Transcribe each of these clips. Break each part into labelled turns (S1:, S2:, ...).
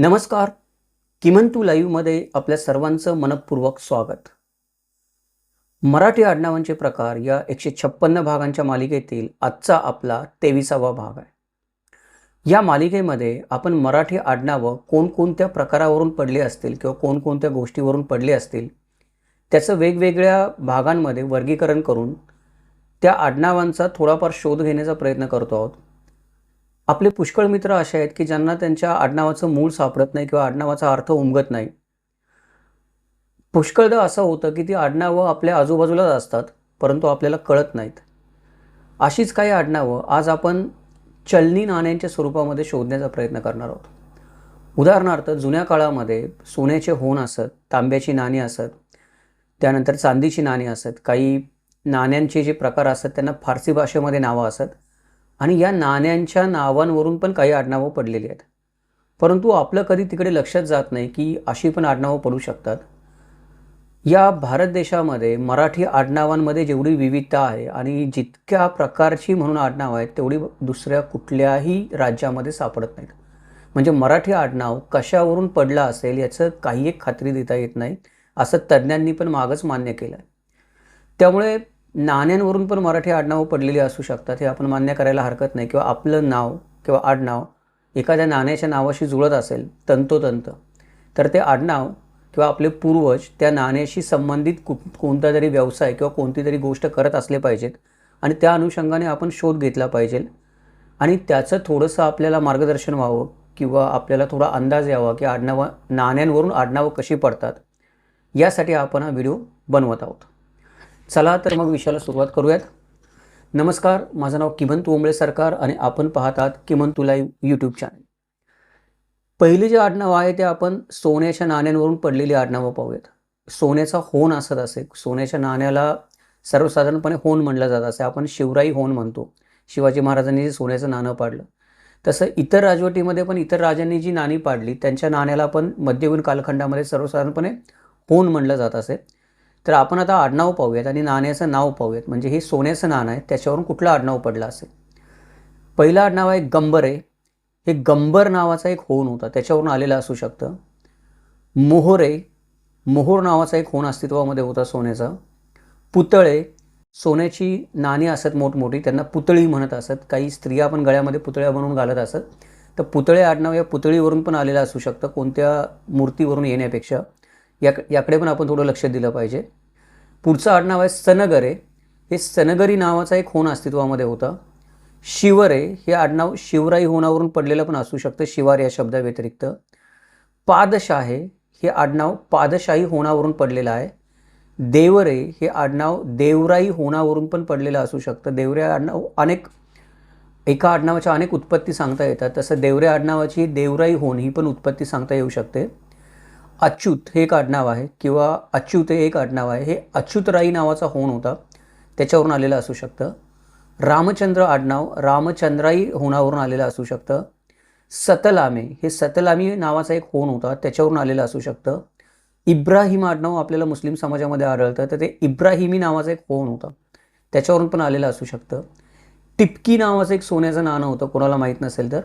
S1: नमस्कार. किमंतू लाईव्हमध्ये आपल्या सर्वांचं मनपूर्वक स्वागत. मराठी आडनावांचे प्रकार या एकशे छप्पन्न भागांच्या मालिकेतील आजचा आपला तेविसावा भाग आहे. या मालिकेमध्ये आपण मराठी आडनावं कोणकोणत्या प्रकारावरून पडले असतील किंवा कोणकोणत्या गोष्टीवरून पडले असतील त्याचं वेगवेगळ्या भागांमध्ये वर्गीकरण करून त्या आडनावांचा थोडाफार शोध घेण्याचा प्रयत्न करतो आहोत. आपले पुष्कळ मित्र असे आहेत की ज्यांना त्यांच्या आडनावाचं मूळ सापडत नाही किंवा आडनावाचा अर्थ उमगत नाही. पुष्कळदा असं होतं की ती आडनावं आपल्या आजूबाजूलाच असतात परंतु आपल्याला कळत नाहीत. अशीच काही आडनावं आज आपण चलनी नाण्यांच्या स्वरूपामध्ये शोधण्याचा प्रयत्न करणार आहोत. उदाहरणार्थ जुन्या काळामध्ये सोन्याचे होण असत तांब्याची नाणी असत त्यानंतर चांदीची नाणी असत काही नाण्यांचे जे प्रकार असतात त्यांना फारसी भाषेमध्ये नावं असत. आणि या नाण्यांच्या नावांवरून पण काही आडनावं पडलेली आहेत. परंतु आपलं कधी तिकडे लक्षात जात नाही की अशी पण आडनावं पडू शकतात. या भारत देशामध्ये मराठी आडनावांमध्ये जेवढी विविधता आहे आणि जितक्या प्रकारची म्हणून आडनावं आहेत तेवढी दुसऱ्या कुठल्याही राज्यामध्ये सापडत नाहीत. म्हणजे मराठी आडनाव कशावरून पडलं असेल याचं काही एक खात्री देता येत नाही असं तज्ज्ञांनी पण मागच मान्य केलं आहे त्यामुळे नाण्यांवरून पण मराठी आडनावं पडलेली असू शकतात हे आपण मान्य करायला हरकत नाही. किंवा आपलं नाव किंवा आडनाव एखाद्या नाण्याच्या नावाशी जुळत असेल तंतोतंत तर ते आडनाव किंवा आपले पूर्वज त्या नाण्याशी संबंधित कु कोणता तरी व्यवसाय किंवा कोणती तरी गोष्ट करत असले पाहिजेत आणि त्या अनुषंगाने आपण शोध घेतला पाहिजे. आणि त्याचं थोडंसं आपल्याला मार्गदर्शन व्हावं किंवा आपल्याला थोडा अंदाज यावा की आडनावं नाण्यांवरून आडनावं कशी पडतात यासाठी आपण हा व्हिडिओ बनवत आहोत. चला तर मग विषयाला सुरुवात करूयात. नमस्कार माझं नाव किमंत ओंबळे सरकार आणि आपण पाहत आहात तुला यूट्यूब चॅनल पहिले जे आडनाव आहे ते आपण सोन्याच्या नाण्यांवरून पडलेली आडनावं पाहूयात. सोन्याचा होन असत असे. सोन्याच्या नाण्याला सर्वसाधारणपणे होन म्हणलं जात असे. आपण शिवराई होन म्हणतो. शिवाजी महाराजांनी जे सोन्याचं नाणं पाडलं. तसं इतर राजवटीमध्ये पण इतर राजांनी जी नाणी पाडली त्यांच्या नाण्याला पण मध्ययुगीन कालखंडामध्ये सर्वसाधारणपणे होन म्हणलं जात असे. तर आपण आता आडनाव पाहूयात आणि नाण्याचं नाव पाहूयात. म्हणजे हे सोन्याचं नाणं आहे त्याच्यावरून कुठलं आडनाव पडलं असेल? पहिलं आडनाव आहे गंबर आहे. हे गंबर नावाचा एक होन होता त्याच्यावरून आलेलं असू शकतं. मोहरे मोहोर नावाचा एक होन अस्तित्वामध्ये होता सोन्याचा. पुतळे सोन्याची नाणी असत मोठमोठी त्यांना पुतळी म्हणत असत. काही स्त्रिया पण गळ्यामध्ये पुतळ्या बनवून घालत असत. तर पुतळे आडनाव या पुतळीवरून पण आलेलं असू शकतं कोणत्या मूर्तीवरून येण्यापेक्षा. या याकडे पण आपण थोडं लक्ष दिलं पाहिजे. पुढचं आडनाव आहे सनगरे. हे सनगरी नावाचा एक होण अस्तित्वामध्ये होता. शिवरे हे आडनाव शिवराई होणावरून पडलेलं पण असू शकतं शिवार या शब्दाव्यतिरिक्त. पादशाहे हे आडनाव पादशाही होणावरून पडलेलं आहे. देवरे हे आडनाव देवराई होणावरून पण पडलेलं असू शकतं. देवरे आडनाव अनेक एका आडनावाच्या अनेक उत्पत्ती सांगता येतात. तसं देवरे आडनावाची देवराई होण ही पण उत्पत्ती सांगता येऊ शकते. अच्युत हे एक आडनाव आहे किंवा अच्युत हे एक आडनाव आहे. हे अच्युतराई नावाचा होण होता. त्याच्यावरून आलेलं असू शकतं. रामचंद्र आडनाव रामचंद्राई होणावरून आलेलं असू शकतं. सतलामे हे सतलामी नावाचा एक होण होता. त्याच्यावरून आलेलं असू शकतं. इब्राहिम आडनाव आपल्याला मुस्लिम समाजामध्ये आढळतं. तर ते इब्राहिमी नावाचा एक होण होता. त्याच्यावरून पण आलेलं असू शकतं. टिपकी नावाचं एक सोन्याचं नाणं होतं. कोणाला माहीत नसेल तर.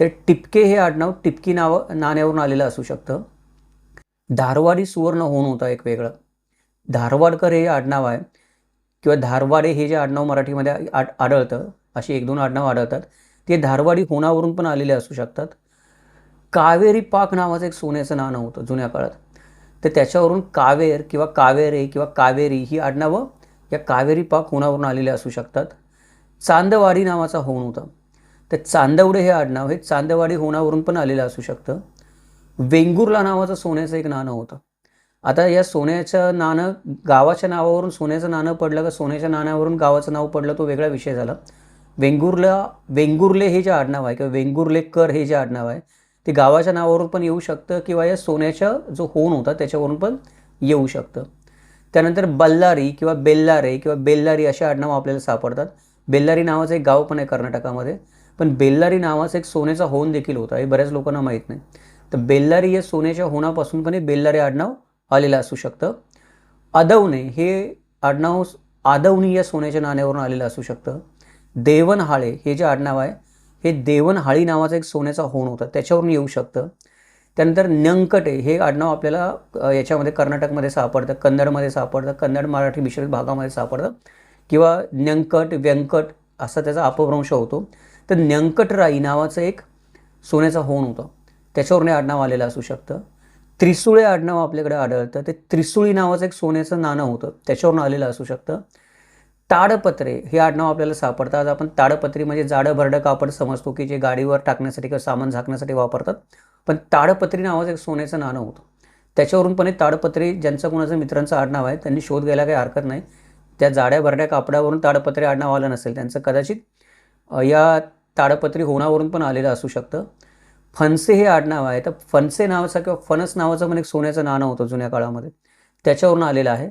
S1: तर टिपके हे आडनाव टिपकी नाव नाण्यावरून आलेलं असू शकतं. धारवाडी सुवर्ण होऊन होता एक वेगळं. धारवाडकर हे आडनाव आहे. किंवा धारवाडे हे जे आडनाव मराठीमध्ये आड आढळतं अशी एक दोन आडनाव आढळतात. ते धारवाडी होणावरून पण आलेले असू शकतात. कावेरी पाक नावाचं एक सोन्याचं नाणं होतं जुन्या काळात. तर त्याच्यावरून कावेर किंवा कावेरे किंवा कावेरी ही आडनावं या कावेरी पाक होणावरून आलेले असू शकतात. चांदवाडी नावाचा होण होता. तर चांदवडे हे आडनाव हे चांदवाडी होणावरून पण आलेलं असू शकतं. वेंगुर्ला नावाचं सोन्याचं एक नाणं होतं. आता या सोन्याचं नाणं गावाच्या नावावरून सोन्याचं नाणं पडलं का सोन्याच्या नाण्यावरून गावाचं नाव पडलं तो वेगळा विषय झाला. वेंगुर्ला वेंगुर्ले हे जे आडनाव आहे किंवा वेंगुर्लेकर हे जे आडनाव आहे ते गावाच्या नावावरून पण येऊ शकतं किंवा या सोन्याचा जो होण होता त्याच्यावरून पण येऊ शकतं. त्यानंतर बल्लारी किंवा बेल्लारे किंवा बेल्लारी अशा आडनावं आपल्याला सापडतात. बेल्लारी नावाचं एक गाव पण आहे कर्नाटकामध्ये. पण बेल्लारी नावाचं एक सोन्याचा होन देखील होता. हे बऱ्याच लोकांना माहीत नाही. तर बेल्लारी या सोन्याच्या होणापासून पण हे बेल्लारी आडनाव आलेलं असू शकतं. अदवणे हे आडनाव आदवणी या सोन्याच्या नाण्यावरून आलेलं असू शकतं. देवनहाळे हे जे आडनाव आहे हे देवनहाळी नावाचा एक सोन्याचा होण होता. त्याच्यावरून येऊ शकतं. त्यानंतर न्यंकटे हे आडनाव आपल्याला याच्यामध्ये कर्नाटकमध्ये सापडतं कन्नडमध्ये सापडतं कन्नड मराठी मिश्रित भागामध्ये सापडतं किंवा न्यंकट व्यंकट असा त्याचा अपभ्रंश होतो. तर न्यंकटराई नावाचं एक सोन्याचा होण होतं. त्याच्यावरून हे आडनाव आलेलं असू शकतं. त्रिसुळे आडनाव आपल्याकडे आढळतं. ते त्रिसुळी नावाचं एक सोन्याचं नाणं होतं. त्याच्यावरून आलेलं असू शकतं. ताडपत्रे हे आडनाव आपल्याला सापडतात आज आपण ताडपत्री म्हणजे जाडं भरडं कापड समजतो की जे गाडीवर टाकण्यासाठी किंवा सामान झाकण्यासाठी वापरतात. पण ताडपत्री नावाचं एक सोन्याचं नाणं होतं. त्याच्यावरून पण हे ताडपत्री ज्यांचं कोणाचं मित्रांचं आडनाव आहे त्यांनी शोध घ्यायला काही हरकत नाही. त्या जाड्या भरड्या कापडावरून ताडपत्री आडनाव आलं नसेल त्यांचं कदाचित या ताडपत्री होणावरून पण आलेलं असू शकतं. फणसे हे आडनाव आहे. तर फणसे नावाचं किंवा फणस नावाचं पण एक सोन्याचं नाणं होतं जुन्या काळामध्ये. त्याच्यावरून आलेलं आहे.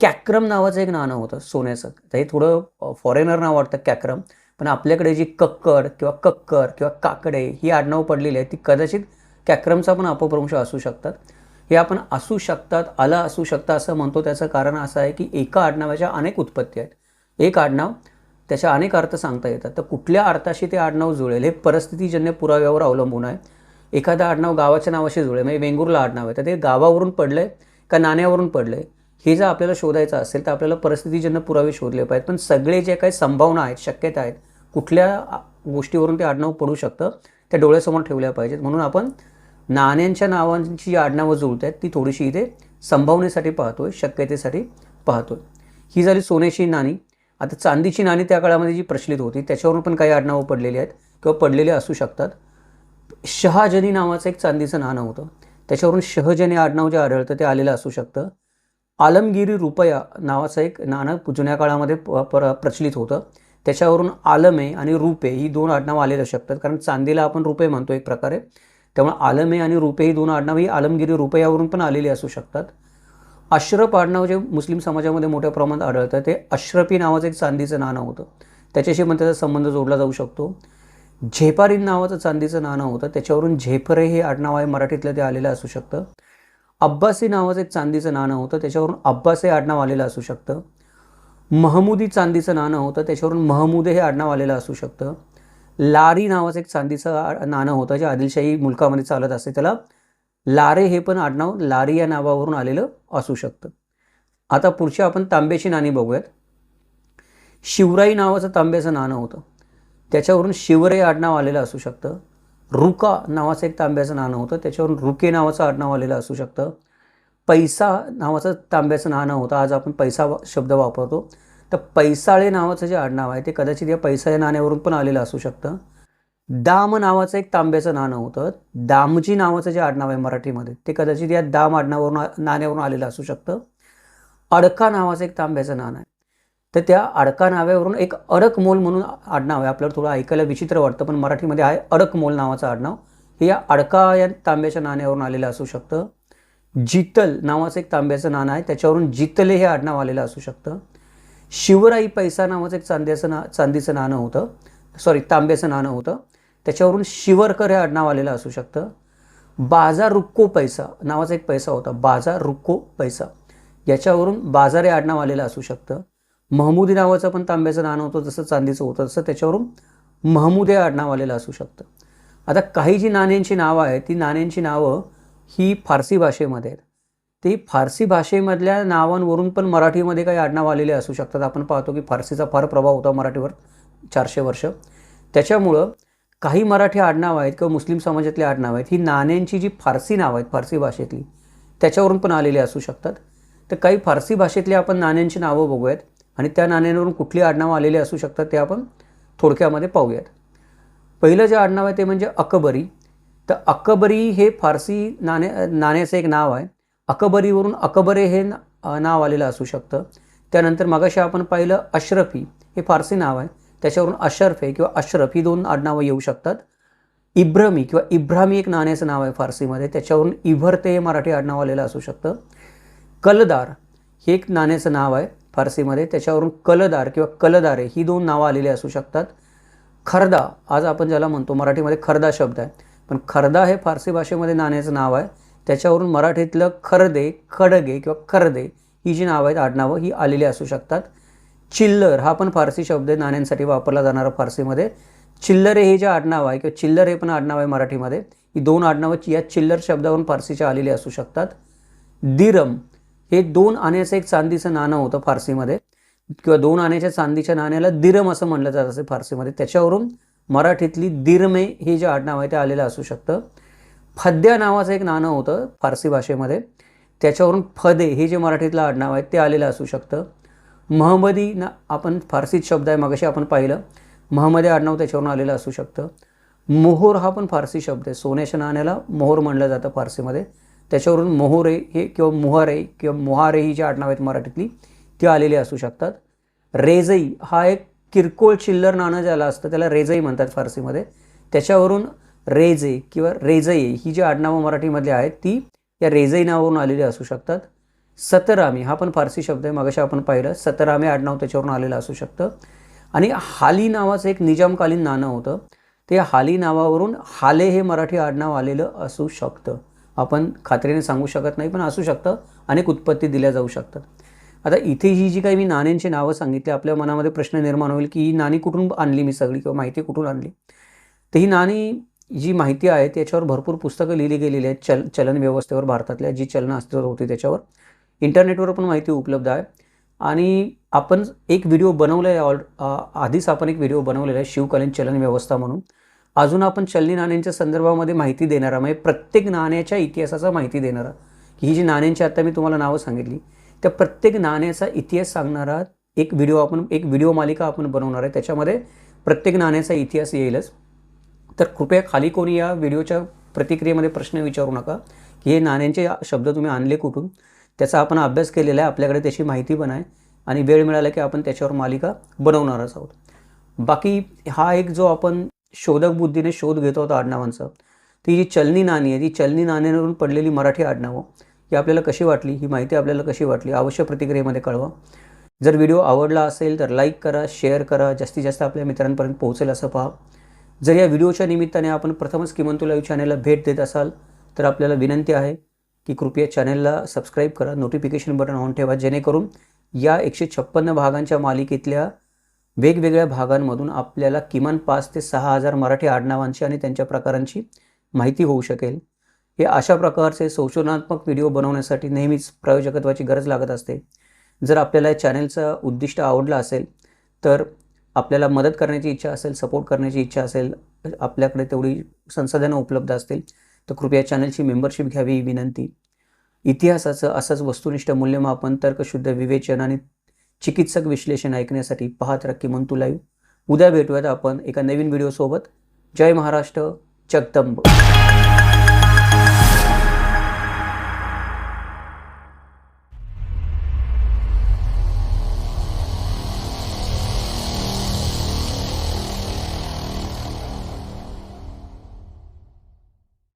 S1: कॅक्रम नावाचं एक नाणं होतं सोन्याचं. तर हे थोडं फॉरेनर नाव वाटतं कॅक्रम. पण आपल्याकडे जी कक्कड किंवा कक्कर किंवा काकडे ही आडनावं पडलेली आहेत ती कदाचित कॅक्रमचा पण अपभ्रंश असू शकतात. हे आपण असू शकतात आला असू शकता असं म्हणतो. त्याचं कारण असं आहे की एका आडनावाच्या अनेक उत्पत्ती आहेत. एक आडनाव त्याच्या अनेक अर्थ सांगता येतात. तर कुठल्या अर्थाशी ते आडनाव जुळेल हे परिस्थितीजन्य पुराव्यावर अवलंबून आहे. एखादं आडनाव गावाच्या नावाशी जुळेल म्हणजे वेंगुर्ला आडनाव आहे. तर ते गावावरून पडलं आहे का नाण्यावरून पडलं आहे हे जर आपल्याला शोधायचं असेल तर आपल्याला परिस्थितीजन्य पुरावे शोधले पाहिजेत. पण सगळे जे काही संभावना आहेत शक्यता आहेत कुठल्या गोष्टीवरून ते आडनाव पडू शकतं त्या डोळ्यासमोर ठेवल्या पाहिजेत. म्हणून आपण नाण्यांच्या नावांची जी आडनावं जुळत आहेत ती थोडीशी इथे संभावनेसाठी पाहतोय शक्यतेसाठी पाहतोय. ही झाली सोन्याची नाणी. आता चांदीची नाणी त्या काळामध्ये जी प्रचलित होती त्याच्यावरून पण काही आडनावं पडलेली आहेत किंवा पडलेले असू शकतात. शहाजनी नावाचं एक चांदीचं नाणं होतं. त्याच्यावरून शहजनी आडनाव जे आढळतं ते आलेलं असू शकतं. आलमगिरी रुपया नावाचं एक नाणं जुन्या काळामध्ये प- प्रचलित होतं. त्याच्यावरून आलमे आणि रुपे ही दोन आडनावं आलेलं शकतात कारण चांदीला आपण रुपे म्हणतो एक प्रकारे. त्यामुळे आलमे आणि रुपे ही दोन आडनाव ही आलमगिरी रुपयावरून पण आलेली असू शकतात. अश्रफ आडनाव जे मुस्लिम समाजामध्ये मोठ्या प्रमाणात आढळतं ते अश्रफी नावाचं एक चांदीचं नाणं होतं. त्याच्याशी पण त्याचा संबंध जोडला जाऊ शकतो. झेपारीन नावाचं चांदीचं नाणं होतं त्याच्यावरून झेपरे हे आडनाव आहे मराठीतलं ते आलेलं असू शकतं. अब्बासी नावाचं एक चांदीचं नाणं होतं त्याच्यावरून अब्बास हे आडनाव आलेलं असू शकतं. महमुदी चांदीचं नाणं होतं त्याच्यावरून महमुदे हे आडनाव आलेलं असू शकतं. लारी नावाचं एक चांदीचं नाणं होतं जे आदिलशाही मुलकामध्ये चालत असते त्याला लारे हे पण आडनाव लारी या नावावरून आलेलं असू शकतं. आता पुढची आपण तांब्याची नाणी बघूयात. शिवराई नावाचं तांब्याचं नाणं होतं. त्याच्यावरून शिवरे आडनाव आलेलं असू शकतं. रुका नावाचं एक तांब्याचं नाणं होतं. त्याच्यावरून रुके नावाचं आडनाव आलेलं असू शकतं. पैसा नावाचं तांब्याचं नाणं होतं. आज आपण पैसा वा- शब्द वापरतो. तर पैसाळे नावाचं जे आडनाव आहे ते कदाचित या पैसा या नाण्यावरून पण आलेलं असू शकतं. दाम नावाचं एक तांब्याचं नाणं होतं. दामजी नावाचं जे आडनाव आहे मराठीमध्ये ते कदाचित या दाम आडनावरून नाण्यावरून आलेलं असू शकतं. अडका नावाचं एक तांब्याचं नाणं आहे. तर त्या अडका नाव्यावरून एक अडक मोल म्हणून आडनाव आहे. आपल्याला थोडं ऐकायला विचित्र वाटतं पण मराठीमध्ये आहे अडक मोल नावाचं आडनाव. हे या अडका या तांब्याच्या नाण्यावरून आलेलं असू शकतं. जितल नावाचं एक तांब्याचं नाणं आहे. त्याच्यावरून जितले हे आडनाव आलेलं असू शकतं. शिवराई पैसा नावाचं एक चांद्याचं ना चांदीचं नाणं होतं. सॉरी तांब्याचं नाणं होतं. त्याच्यावरून शिवरकर हे आडनाव आलेलं असू शकतं. बाजार रुक्को पैसा नावाचा एक पैसा होता. बाजार रुक्को पैसा. याच्यावरून बाजार हे आडनाव आलेलं असू शकतं. महमुदी नावाचं पण तांब्याचं नाणं होतं जसं चांदीचं होतं तसं त्याच्यावरून महमूद हे आडनाव आलेलं असू शकतं. आता काही जी नाण्यांची नावं आहेत ती नाण्यांची नावं ही फारसी भाषेमध्ये आहेत. ती फारसी भाषेमधल्या नावांवरून पण मराठीमध्ये काही आडनाव आलेले असू शकतात. आपण पाहतो की फारसीचा फार प्रभाव होता मराठीवर चारशे वर्ष. त्याच्यामुळं काही मराठी आडनावं आहेत किंवा मुस्लिम समाजातली आडनावं आहेत ही नाण्यांची जी फारसी नावं आहेत फारसी भाषेतली त्याच्यावरून पण आलेली असू शकतात. तर काही फारसी भाषेतली आपण नाण्यांची नावं बघूयात आणि त्या नाण्यांवरून कुठली आडनावं आलेली असू शकतात ते आपण थोडक्यामध्ये पाहूयात. पहिलं जे आडनाव आहे ते म्हणजे अकबरी. तर अकबरी हे फारसी नाणे नाण्याचं एक नाव आहे. अकबरीवरून अकबरे हे नाव आलेलं असू शकतं. त्यानंतर मगाशी आपण पाहिलं अशरफी हे फारसी नाव आहे. त्याच्यावरून अशरफे किंवा अशरफ ही दोन आडनावं येऊ शकतात. इब्रमी किंवा इब्रामी एक नाण्याचं नाव आहे फारसीमध्ये. त्याच्यावरून इभरते हे मराठी आडनाव आलेलं असू शकतं. कलदार हे एक नाण्याचं नाव आहे फारसीमध्ये. त्याच्यावरून कलदार किंवा कलदारे ही दोन नावं आलेली असू शकतात. खरदा आज आपण ज्याला म्हणतो मराठीमध्ये खरदा शब्द आहे. पण खरदा हे फारसी भाषेमध्ये नाण्याचं नाव आहे. त्याच्यावरून मराठीतलं खरदे खडगे किंवा खरदे ही जी नावं आहेत आडनावं ही आलेली असू शकतात. चिल्लर हा पण फारसी शब्द आहे नाण्यांसाठी वापरला जाणारा फारसीमध्ये. चिल्लर हे जे आडनाव आहे किंवा चिल्लर हे पण आडनाव आहे मराठीमध्ये. ही दोन आडनावं या चिल्लर शब्दावरून फारसीच्या आलेली असू शकतात. दिरम हे दोन आण्याचं एक चांदीचं नाणं होतं फारसीमध्ये. किंवा दोन आण्याच्या चांदीच्या नाण्याला दिरम असं म्हणलं जात असे फारसीमध्ये. त्याच्यावरून मराठीतली दिरमे हे जे आडनाव आहे ते आलेलं असू शकतं. फद्या नावाचं एक नाणं होतं फारसी भाषेमध्ये. त्याच्यावरून फदे हे जे मराठीतलं आडनाव आहे ते आलेलं असू शकतं. महमदी ना आपण फारसीत शब्द आहे मगाशी आपण पाहिलं. महमदी आडनाव त्याच्यावरून आलेलं असू शकतं. मोहोर हा पण फारसी शब्द आहे. सोन्याच्या नाण्याला मोहोर म्हणलं जातं फारसीमध्ये. त्याच्यावरून मोहोरे हे किंवा मुहारे किंवा मुहारे ही जी आडनाव आहेत मराठीतली ती आलेली असू शकतात. रेजई हा एक किरकोळ चिल्लर नाणं ज्याला असतं त्याला रेजई म्हणतात फारसीमध्ये. त्याच्यावरून रेजे किंवा रेजई ही जी आडनावं मराठीमधली आहेत ती या रेजई नावावरून आलेली असू शकतात. सतरामी हा पण फारसी शब्द आहे मगाशी आपण पाहिलं सतरामी आडनाव त्याच्यावरून आलेलं असू शकतं. आणि हाली नावाचं एक निजामकालीन नाणं होतं. ते हाली नावावरून हाले हे मराठी आडनाव आलेलं असू शकतं. आपण खात्रीने सांगू शकत नाही पण असू शकतं. अनेक उत्पत्ती दिल्या जाऊ शकतात. आता इथे ही जी काही मी नाण्यांची नावं सांगितली आपल्या मनामध्ये प्रश्न निर्माण होईल की ही नाणी कुठून आणली मी सगळी किंवा माहिती कुठून आणली? तर ही नाणी जी माहिती आहे त्याच्यावर भरपूर पुस्तकं लिहिली गेलेली आहेत चल चलन व्यवस्थेवर भारतातल्या जी चलनं अस्तित्वात होती त्याच्यावर. इंटरनेटवर पण माहिती उपलब्ध आहे. आणि आपण एक व्हिडिओ बनवला आहे ऑल आधीच आपण एक व्हिडिओ बनवलेला आहे शिवकालीन चलन व्यवस्था म्हणून. अजून आपण चलनी नाण्यांच्या संदर्भामध्ये माहिती देणारा म्हणजे प्रत्येक नाण्याच्या इतिहासाचा माहिती देणारा की ही जी नाण्यांची आता मी तुम्हाला नावं सांगितली त्या प्रत्येक नाण्याचा इतिहास सांगणारा एक व्हिडिओ आपण एक व्हिडिओ मालिका आपण बनवणार आहे. त्याच्यामध्ये प्रत्येक नाण्याचा इतिहास येईलच. तर कृपया खाली कोणी या व्हिडिओच्या प्रतिक्रियेमध्ये प्रश्न विचारू नका की हे नाण्यांचे शब्द तुम्ही आणले कुठून? त्याचा आपण अभ्यास केलेला आहे आपल्याकडे त्याची माहिती पण आहे आणि वेळ मिळाला की आपण त्याच्यावर मालिका बनवणारच आहोत. बाकी हा एक जो आपण शोधक बुद्धीने शोध घेतो आहोत आडनावांचा ती जी चलनी नाणी आहे ती चलनी नाण्यांवरून पडलेली मराठी आडनावं ही आपल्याला कशी वाटली ही माहिती आपल्याला कशी वाटली अवश्य प्रतिक्रियेमध्ये कळवा. जर व्हिडिओ आवडला असेल तर लाईक करा शेअर करा जास्तीत जास्त आपल्या मित्रांपर्यंत पोहोचेल असं पहा. जर या व्हिडिओच्या निमित्ताने आपण प्रथमच किमंतू लाईव्ह चॅनेलला भेट देत असाल तर आपल्याला विनंती आहे की कृपया चॅनलला सबस्क्राईब करा नोटिफिकेशन बटन ऑन ठेवा जेणेकरून या एकशे छप्पन्न भागांच्या मालिकेतल्या वेगवेगळ्या भागांमधून आपल्याला किमान पाच ते सहा हजार मराठी आडनावांची आणि त्यांच्या प्रकारांची माहिती होऊ शकेल. हे अशा प्रकारचे संशोधनात्मक व्हिडिओ बनवण्यासाठी नेहमीच प्रायोजकत्वाची गरज लागत असते. जर आपल्याला या चॅनलचा उद्दिष्ट आवडलं असेल तर आपल्याला मदत करण्याची इच्छा असेल सपोर्ट करण्याची इच्छा असेल आपल्याकडे तेवढी संसाधनं उपलब्ध असतील तर कृपया चॅनलची मेंबरशिप घ्यावी ही विनंती. इतिहासाचं असंच वस्तुनिष्ठ मूल्यमापन तर्कशुद्ध विवेचन आणि चिकित्सक विश्लेषण ऐकण्यासाठी पाहत रक्की म्हणतू लाईव्ह उद्या भेटूयात आपण एका नवीन व्हिडिओसोबत. जय महाराष्ट्र जगदंब.